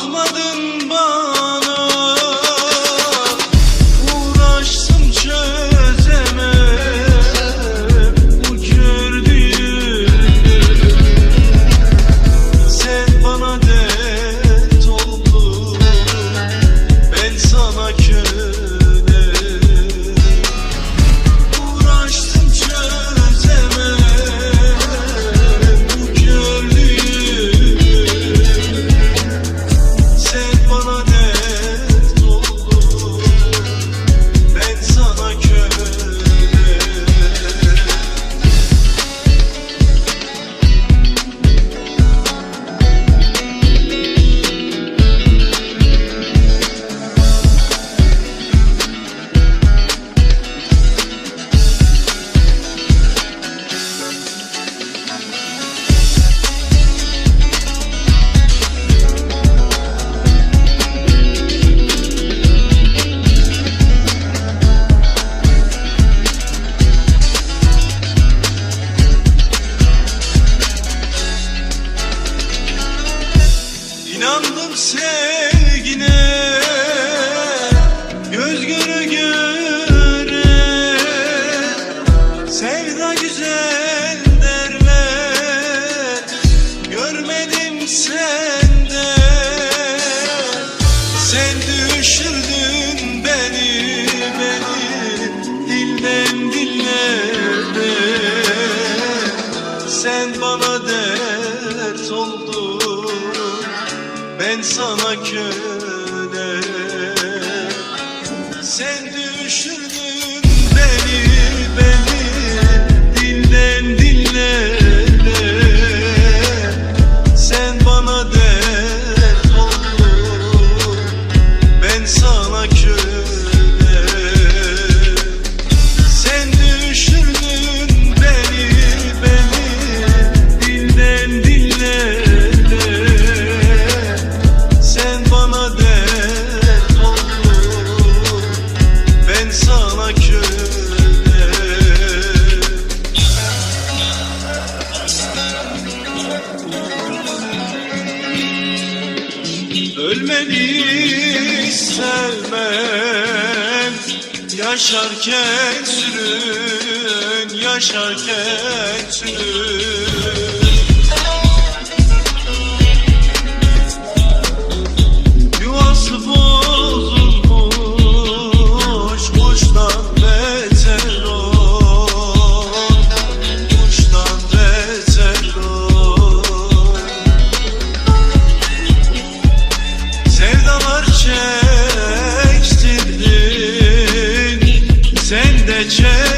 Bakmadın göre göre derler. Görmedim sende Sen beni beni Dilden dillere Sen bana dert oldun ben sana köle Sen düşürdün Ölmeni sevmem. Yaşarken sürün Yaşarken sürün gece